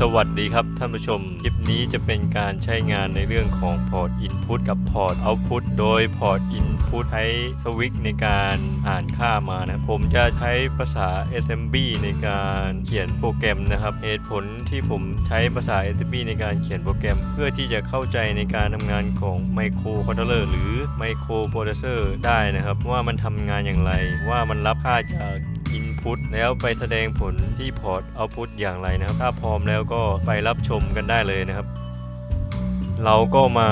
สวัสดีครับท่านผู้ชม คลิปนี้จะเป็นการใช้งานในเรื่องของพอร์ต Input กับพอร์ต Output โดยพอร์ต Input ใช้สวิตในการอ่านค่ามานะ ผมจะใช้ภาษา SMB ในการเขียนโปรแกรมนะครับ เหตุผลที่ผมใช้ภาษา SMB ในการเขียนโปรแกรม เพื่อที่จะเข้าใจในการทำงานของ Microcontroller หรือ Microprocessor ได้นะครับ ว่ามันทำงานอย่างไร ว่ามันรับค่าจาก Input แล้วไปแสดงผลที่พอร์ต Output อย่างไรนะครับ ถ้าพร้อมแล้วก็ไปรับชมกันได้เลยนะครับ เราก็มา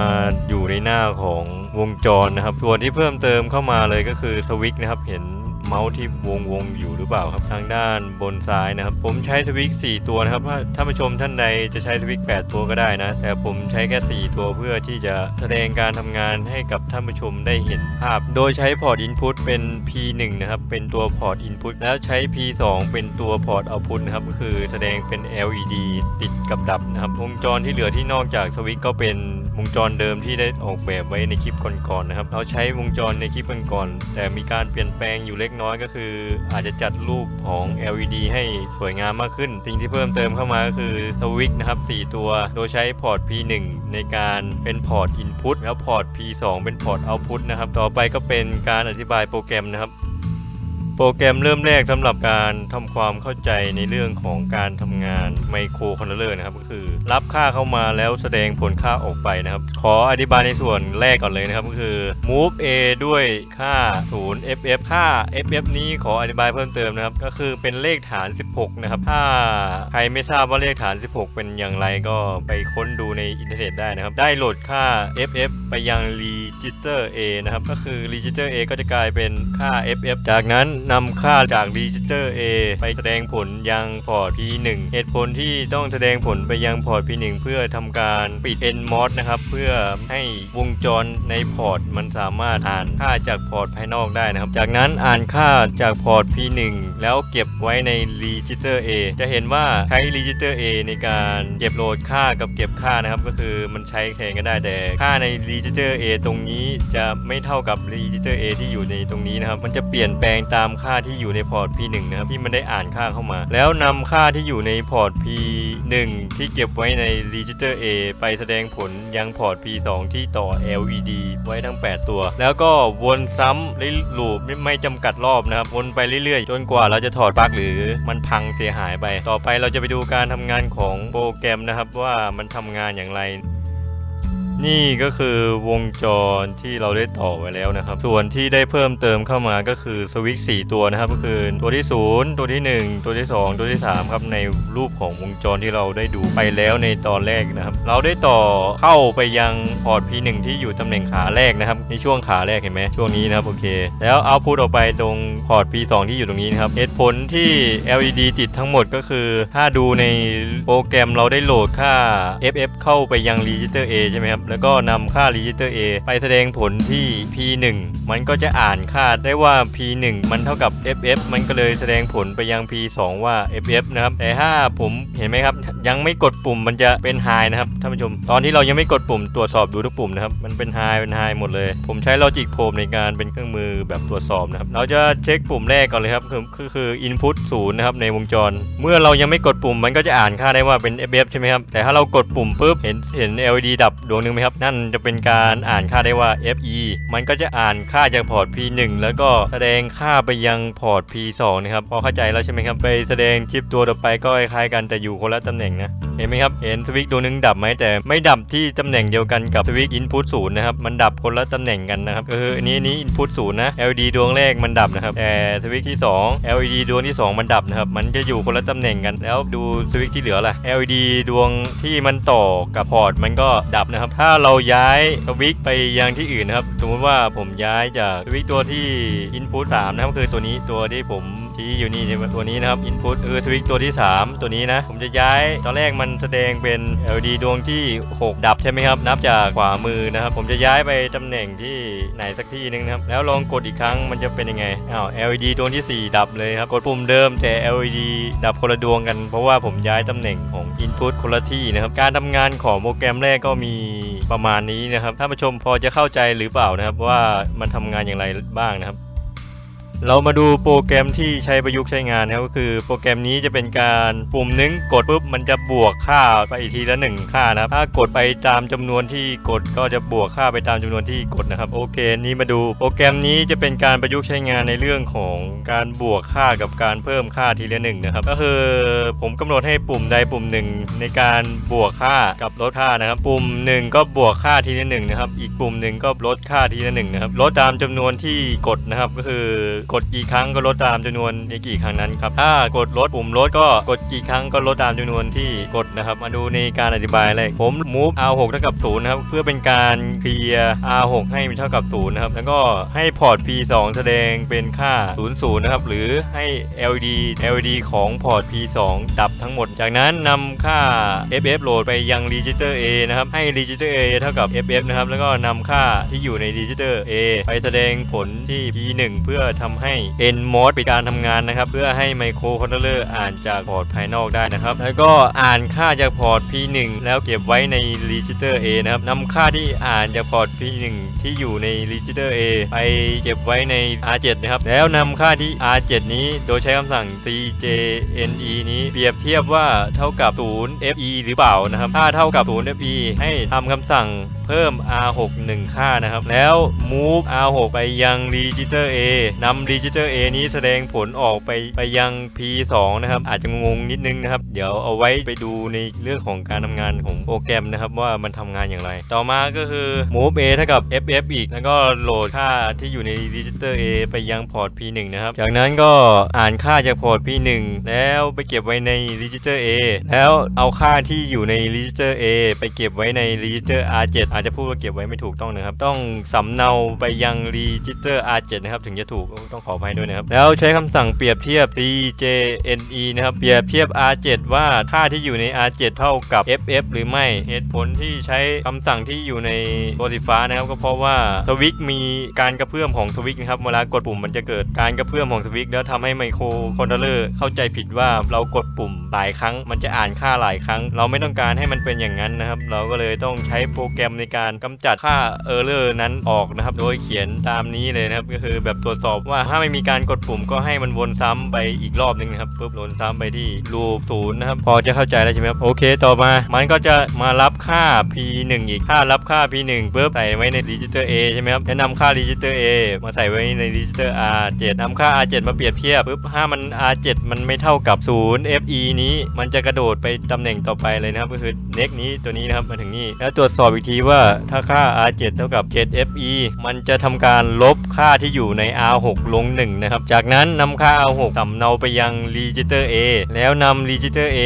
อยู่ในหน้าของวงจรนะครับ ส่วนที่เพิ่มเติมเข้ามาเลยก็คือสวิตช์นะครับเห็น เมาส์ที่วงวงอยู่หรือเปล่าครับทางด้านบนซ้ายนะครับ ผมใช้สวิตช์4ตัวนะครับถ้าท่านผู้ชมท่านใดจะใช้สวิตช์8ตัวก็ได้นะ แต่ผมใช้แค่ 4 ตัวเพื่อที่จะแสดงการทำงานให้กับท่านผู้ชมได้เห็นภาพ โดยใช้พอร์ต Input เป็น P1 นะครับ เป็นตัวพอร์ต Input แล้วใช้ P2 เป็นตัวพอร์ต Output นะครับก็คือแสดงเป็น LED ติดกับดับนะครับวงจรที่เหลือที่นอกจากสวิตช์ก็เป็น วงจรเดิมที่ได้ออกแบบไว้ในคลิปก่อนๆนะครับ เราใช้วงจรในคลิปก่อนๆแต่มีการเปลี่ยนแปลงอยู่เล็กน้อยก็คือ อาจจะจัดรูปของ LED ให้สวยงามมากขึ้น สิ่งที่เพิ่มเติมเข้ามาก็คือสวิตนะครับ 4 ตัว โดยใช้พอร์ต P1 ในการเป็นพอร์ต Input แล้วพอร์ต P2 เป็นพอร์ต Output นะครับ ต่อไปก็เป็นการอธิบายโปรแกรมนะครับ โปรแกรมเริ่มแรกสำหรับการทำความเข้าใจในเรื่องของการทำงานไมโครคอนโทรลเลอร์นะครับก็คือรับค่าเข้ามาแล้วแสดงผลค่าออกไปนะครับ ขออธิบายในส่วนแรกก่อนเลยนะครับก็คือ move a ด้วยค่า 0 ff ค่า ff นี้ขออธิบายเพิ่มเติมนะครับ ก็คือเป็นเลขฐาน 16 นะครับ ถ้าใครไม่ทราบว่าเลขฐาน 16 เป็นอย่างไรก็ไปค้นดูในอินเทอร์เน็ตได้นะครับ ได้โหลดค่า ff ไปยัง register a นะครับก็คือ register a ก็จะกลายเป็นค่า ff จากนั้นนำค่าจาก register a ไปแสดงผลยังพอร์ต p1 เหตุผลที่ต้องแสดงผลไปยังพอร์ต p1 เพื่อทำการปิด nmos นะครับ เพื่อให้วงจรในพอร์ตมันสามารถอ่านค่าจากพอร์ตภายนอกได้นะครับ จากนั้นอ่านค่าจากพอร์ต p1 แล้วเก็บไว้ใน register a จะเห็นว่าใช้ register a ในการเก็บโหลดค่ากับเก็บค่านะครับ ก็คือมันใช้แทนกันได้แต่ค่าใน register a ตรงนี้จะไม่เท่ากับ register a ที่อยู่ในตรงนี้นะครับ มันจะเปลี่ยนแปลงตามค่าที่อยู่ในพอร์ต p1 นะครับที่มันได้อ่านค่าเข้ามา แล้วนำค่าที่อยู่ในพอร์ต p1 ที่เก็บไว้ใน register a ไปแสดงผลยังพอร์ต p2 ที่ต่อ led ไว้ทั้ง 8 ตัว แล้วก็วนซ้ำในลูปไม่จำกัดรอบนะครับ วนไปเรื่อยๆ จนกว่าเราจะถอดปลั๊กหรือมันพังเสียหายไป ต่อไปเราจะไปดูการทำงานของโปรแกรมนะครับว่ามันทำงานอย่างไร นี่ก็คือวงจรที่เราได้ต่อไว้แล้วนะครับ ส่วนที่ได้เพิ่มเติมเข้ามาก็คือสวิตช์4ตัวนะครับ ก็คือตัวที่ 0 ตัวที่ 1 ตัวที่ 2 ตัวที่ 3 ครับในรูปของวงจรที่เราได้ดูไปแล้วในตอนแรกนะครับ เราได้ต่อเข้าไปยังพอร์ต P1 ที่อยู่ตำแหน่งขาแรกนะครับในช่วงขาแรกเห็นไหมช่วงนี้นะครับโอเค แล้วเอาพุทออกไปตรงพอร์ต P2 ที่อยู่ตรงนี้นะครับเหตุผลที่ LED ติดทั้งหมดก็คือ ถ้าดูในโปรแกรมเราได้โหลดค่า FF เข้าไปยัง register A ใช่ไหมครับแล้วก็นำค่า register A ไปแสดงผลที่ P1 มันก็จะอ่านค่าได้ว่า P1 มันเท่ากับ FF มันก็เลยแสดงผลไปยัง P2 ว่า FF นะครับแต่ถ้าผมเห็นไหมครับ ยังไม่กดปุ่มมันจะเป็น high นะครับท่านผู้ชม ตอนที่เรายังไม่กดปุ่มตรวจสอบดูทุกปุ่มนะครับมันเป็น high เป็น high หมดเลย ผมใช้ logic probe ในการเป็นเครื่องมือแบบตรวจสอบนะครับเราจะเช็คปุ่มแรกก่อนเลยครับคือคือคือ input 0นะครับในวงจร เมื่อเรายังไม่กดปุ่มมันก็จะอ่านค่าได้ว่าเป็น FF ใช่ไหมครับแต่ถ้าเรากดปุ่มปุ๊บเห็นเห็น LED ดับดวงหนึงไหมครับ นั่นจะเป็นการอ่านค่าได้ว่า FE มันก็จะอ่านค่าจากพอร์ต P1 แล้วก็แสดงค่าไปยังพอร์ต P2 นะครับ พอเข้าใจแล้วใช่ไหมครับ ไปแสดงคลิปตัวต่อไปก็คล้ายกันแต่อยู่คนละตำแหน่งนะเห็นไหมครับ เห็นสวิตช์ดวงหนึงดับไหมแต่ไม่ดับที่ตำแหน่งเดียวกันกับสวิตช์ input ศูนย์นะครับ มันดับคนละตำแหน่งกันนะครับก็คืออันนี้อันนี้ input ศูนย์นะ LED ดวงแรกมันดับนะครับแต่สวิตช์ที่ 2 LED ดวงที่ 2 มันดับนะครับ มันจะอยู่คนละตำแหน่งกัน แล้วดูสวิตช์ที่เหลือล่ะ LED ดวงที่มันต่อกับพอร์ตมันก็ดับนะครับ ถ้าเราย้ายสวิตช์ไปยังที่อื่นนะครับ สมมติว่าผมย้ายจากสวิตช์ตัวที่ input 3นะครับคือตัวนี้ตัวที่ผมชี้อยู่นี่ใช่ไหมตัวนี้นะครับ input เออสวิตช์ตัวที่ 3 ตัวนี้นะ ผมจะย้ายตอนแรกมันแสดงเป็น LED ดวงที่ 6 ดับใช่ไหมครับ นับจากขวามือนะครับ ผมจะย้ายไปตำแหน่งที่ไหนสักที่หนึงนะครับ แล้วลองกดอีกครั้งมันจะเป็นยังไงอ้าว LED ดวงที่ 4 ดับเลยครับ กดปุ่มเดิมแต่ LED ดับคนละดวงกัน เพราะว่าผมย้ายตำแหน่งของ input คนละที่นะครับ การทำงานของโปรแกรมแรกก็มีประมาณนี้นะครับ ถ้านผู้ชมพอจะเข้าใจหรือเปล่านะครับว่ามันทำงานอย่างไรบ้างนะครับ เรามาดูโปรแกรมที่ใช้ประยุกต์ใช้งานนะครับก็คือโปรแกรมนี้จะเป็นการปุ่มหนึงกดปุ๊บมันจะบวกค่าไปทีละหนึ่งค่านะครับถ้ากดไปตามจำนวนที่กดก็จะบวกค่าไปตามจำนวนที่กดนะครับโอเค นี่มาดูโปรแกรมนี้จะเป็นการประยุกต์ใช้งานในเรื่องของการบวกค่ากับการเพิ่มค่าทีละหนึ่งนะครับก็คือผมกำหนดให้ปุ่มใดปุ่มหนึ่งในการบวกค่ากับลดค่านะครับ ปุ่มหนึ่งก็บวกค่าทีละหนึ่งนะครับอีกปุ่มหนึ่งก็ลดค่าทีละหนึ่งนะครับลดตามจำนวนที่กดนะครับก็คือกดกี่ครั้งก็ลดตามจำนวนในกี่ครั้งนั้นครับถ้ากดลดปุ่มลดก็กดกี่ครั้งก็ลดตามจำนวนที่กดนะครับ มาดูในการอธิบายเลยผม move r6 เท่ากับ0นะครับเพื่อเป็นการเคลียร์ r6 ให้มันเท่ากับ0นะครับแล้วก็ให้พอร์ต p2 แสดงเป็นค่า 00นะครับหรือให้ led led ของพอร์ต p2 ดับทั้งหมด จากนั้นนำค่า ff โหลดไปยัง register a นะครับให้ register a เท่ากับ ff นะครับแล้วก็นำค่าที่อยู่ใน register a ไปแสดงผลที่ p1 เพื่อทำให้ nmod ปิดการทำงานนะครับ เพื่อให้ไมโครคอนโทรลเลอร์อ่านจากพอร์ตภายนอกได้นะครับ แล้วก็อ่านค่าจากพอร์ต p1 แล้วเก็บไว้ใน register a นะครับนำค่าที่อ่านจากพอร์ต p1 ที่อยู่ใน register a ไปเก็บไว้ใน r7 นะครับ แล้วนำค่าที่ r7 นี้โดยใช้คำสั่ง cjne นี้เปรียบเทียบว่าเท่ากับ 0 fe หรือเปล่านะครับ ถ้าเท่ากับ 0 fe ให้ทำคำสั่งเพิ่ม r6 1ค่านะครับ แล้ว move r6 ไปยัง register a นำ register a นี้แสดงผลออกไปไปยัง p2 นะครับ อาจจะงงนิดนึงนะครับ เดี๋ยวเอาไว้ไปดูในเรื่องของการทำงานของโปรแกรมนะครับ ว่ามันทำงานอย่างไร ต่อมาก็คือ move a เท่ากับ ff อีก แล้วก็โหลดค่าที่อยู่ใน register a ไปยังพอร์ต p1 นะครับ จากนั้นก็อ่านค่าจากพอร์ต p1 แล้วไปเก็บไว้ใน register a แล้วเอาค่าที่อยู่ใน register a ไปเก็บไว้ใน register r7 อาจจะพูดว่าเก็บไว้ไม่ถูกต้องนะครับ ต้องสำเนาไปยัง register r7 นะครับ ถึงจะถูกต้องขออภัยด้วยนะครับ แล้วใช้คำสั่งเปรียบเทียบ cjne นะครับ เปรียบเทียบ r7 ว่าค่าที่อยู่ใน r7 เท่ากับ ff หรือไม่ เหตุผลที่ใช้คำสั่งที่อยู่ในตัวสีฟ้านะครับ ก็เพราะว่าสวิตช์มีการกระเพื่อมของสวิตช์นะครับ เวลากดปุ่มมันจะเกิดการกระเพื่อมของสวิตช์แล้วทำให้ไมโครคอนโทรลเลอร์เข้าใจผิดว่าเรากดปุ่มหลายครั้ง มันจะอ่านค่าหลายครั้ง เราไม่ต้องการให้มันเป็นอย่างนั้นนะครับ เราก็เลยต้องใช้โปรแกรมในการกำจัดค่าเออร์เลอร์นั้นออกนะครับ โดยเขียนตามนี้เลยนะครับ ก็คือแบบตรวจสอบว่าถ้าไม่มีการกดปุ่มก็ให้มันวนซ้ำไปอีกรอบนึงนะครับปุ๊บวนซ้ำไปที่รูปศูนย์นะครับ พอจะเข้าใจแล้วใช่ไหมครับโอเค ต่อมามันก็จะมารับค่า p1 อีก ถ้ารับค่า p1 ปุ๊บใส่ไว้ใน register a ใช่ไหมครับแนะนำค่า register a มาใส่ไว้ใน register r7 นำค่า r7 มาเปรียบเทียบปุ๊บถ้ามัน r7 มันไม่เท่ากับ0 fe นี้มันจะกระโดดไปตำแหน่งต่อไปเลยนะครับ ก็คือ next นี้ตัวนี้นะครับมาถึงนี่แล้วตรวจสอบอีกทีว่าถ้าค่า r7 เท่ากับ7 fe มันจะทำการลบค่าที่อยู่ใน r6 ลง 1 นะครับ จากนั้นนำค่า r6 สำเนาไปยัง register a แล้วนำ register a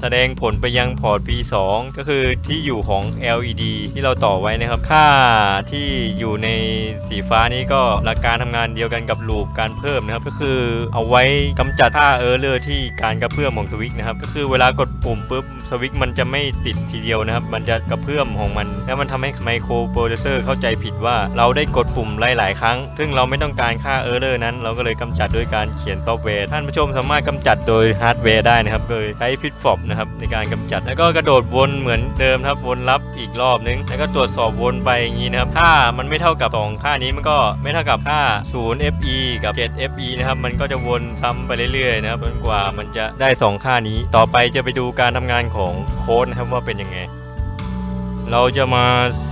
แสดงผลไปยังพอร์ต p2 ก็คือที่อยู่ของ led ที่เราต่อไว้นะครับ ค่าที่อยู่ในสีฟ้านี้ก็หลักการทำงานเดียวกันกับลูปการเพิ่มนะครับ ก็คือเอาไว้กำจัดค่าเออร์เลอร์ที่การกระเพื่อมของสวิตช์นะครับ ก็คือเวลากดปุ่มปุ๊บสวิตช์มันจะไม่ติดทีเดียวนะครับ มันจะกระเพื่อมของมัน แล้วมันทำให้ไมโครโปรเซสเซอร์เข้าใจผิดว่าเราได้กดปุ่มหลาย ๆ ครั้ง ซึ่งเราไม่ต้องการค่าเออร์เลอร์นั้นเราก็เลยกำจัดด้วยการเขียนซอฟต์แวร์ท่านผู้ชมสามารถกำจัดโดยฮาร์ดแวร์ได้นะครับโดยใช้ฟิตฟอบนะครับในการกำจัด แล้วก็กระโดดวนเหมือนเดิมครับวนรับอีกรอบนึง แล้วก็ตรวจสอบวนไปอย่างนี้นะครับถ้ามันไม่เท่ากับ 2 ค่านี้มันก็ไม่เท่ากับค่า 0 fe กับ 7 fe นะครับมันก็จะวนซ้ำไปเรื่อยๆนะครับจนกว่ามันจะได้ 2 ค่านี้ ต่อไปจะไปดูการทำงานของโค้ดนะครับว่าเป็นยังไง เราจะมา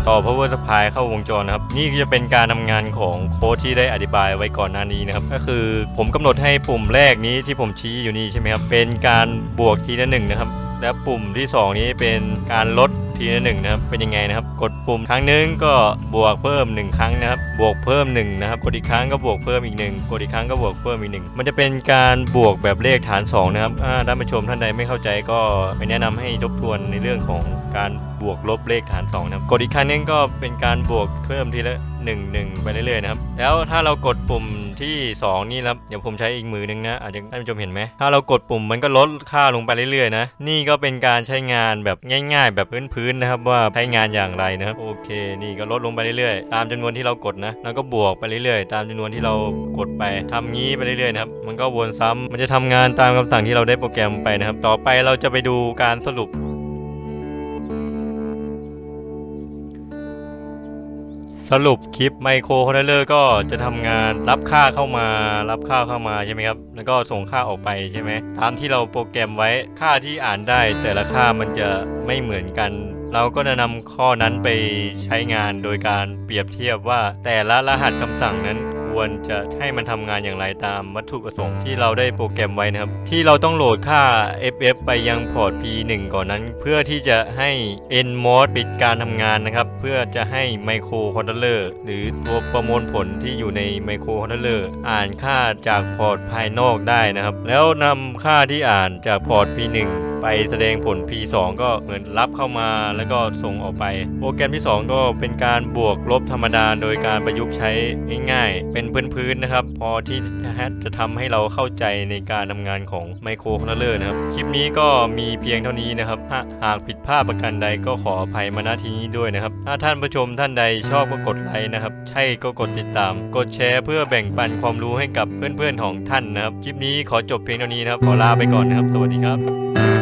ต่อ power supply เข้าวงจรนะครับ นี่จะเป็นการทำงานของโค้ดที่ได้อธิบายไว้ก่อนหน้านี้นะครับ ก็คือผมกำหนดให้ปุ่มแรกนี้ที่ผมชี้อยู่นี่ใช่ไหมครับ เป็นการบวกทีละหนึ่งนะครับ และปุ่มที่ 2 นี้เป็นการลดทีละหนึ่งนะครับ เป็นยังไงนะครับ กดปุ่มครั้งหนึงก็บวกเพิ่ม 1 ครั้งนะครับ บวกเพิ่ม1นะครับกดอีกครั้งก็บวกเพิ่มอีกหนึ่งกดอีกครั้งก็บวกเพิ่มอีกหนึ่งมันจะเป็นการบวกแบบเลขฐาน 2 นะครับอ่าท่านผู้ชมท่านใดไม่เข้าใจก็ไปแนะนำให้ทบทวนในเรื่องของการบวกลบเลขฐาน2นะครับกดอีกครั้งนึงก็เป็นการบวกเพิ่มทีละ1 1ไปเรื่อยๆนะครับแล้วถ้าเรากดปุ่มที่ 2 นี่ครับเดี๋ยวผมใช้อีกมือนึงนะอาจจะท่านผู้ชมเห็นไหมถ้าเรากดปุ่มมันก็ลดค่าลงไปเรื่อยๆนะนี่ก็เป็นการใช้งานแบบง่าย ๆ แบบพื้นๆนะครับว่าใช้งานอย่างไรนะครับโอเค นี่ก็ลดลงไปเรื่อยๆ ตามจำนวนที่เรากดนะแล้วก็บวกไปเรื่อยๆ ตามจำนวนที่เรากดไปทำงี้ไปเรื่อยๆนะครับมันก็วนซ้ำมันจะทำงานตามคำสั่งที่เราได้โปรแกรมไปนะครับ ต่อไปเราจะไปดูการสรุปสรุปคลิปไมโครคอนโทรลเลอร์ก็จะทำงานรับค่าเข้ามารับค่าเข้ามาใช่ไหมครับ แล้วก็ส่งค่าออกไปใช่ไหมตามที่เราโปรแกรมไว้ค่าที่อ่านได้ แต่ละค่ามันจะไม่เหมือนกัน เราก็จะนำข้อนั้นไปใช้งานโดยการเปรียบเทียบว่าแต่ละรหัสคำสั่งนั้นควรจะให้มันทำงานอย่างไรตามวัตถุประสงค์ที่เราได้โปรแกรมไว้นะครับ ที่เราต้องโหลดค่า FF ไปยังพอร์ต P1 ก่อนนั้น เพื่อที่จะให้ NMOD ปิดการทำงานนะครับ เพื่อจะให้ไมโครคอนโทรลเลอร์หรือตัวประมวลผลที่อยู่ในไมโครคอนโทรลเลอร์อ่านค่าจากพอร์ตภายนอกได้นะครับ แล้วนำค่าที่อ่านจากพอร์ต P1 แสดงผล P2 ก็เหมือนรับเข้ามาแล้วก็ส่งออกไป โปรแกรมที่ 2 ก็เป็นการบวกลบธรรมดา โดยการประยุกต์ใช้ง่ายๆ เป็นพื้นๆนะครับ พอที่จะทำให้เราเข้าใจในการทำงานของไมโครคอนโทรลเลอร์นะครับ คลิปนี้ก็มีเพียงเท่านี้นะครับหากหากผิดพลาดประการใดก็ขออภัยมาณที่นี้ด้วยนะครับ ถ้าท่านผู้ชมท่านใดชอบก็กดไลค์นะครับ ใช่ก็กดติดตาม กดแชร์เพื่อแบ่งปันความรู้ให้กับเพื่อนๆของท่านนะครับ คลิปนี้ขอจบเพียงเท่านี้นะครับ ขอลาไปก่อนนะครับ สวัสดีครับ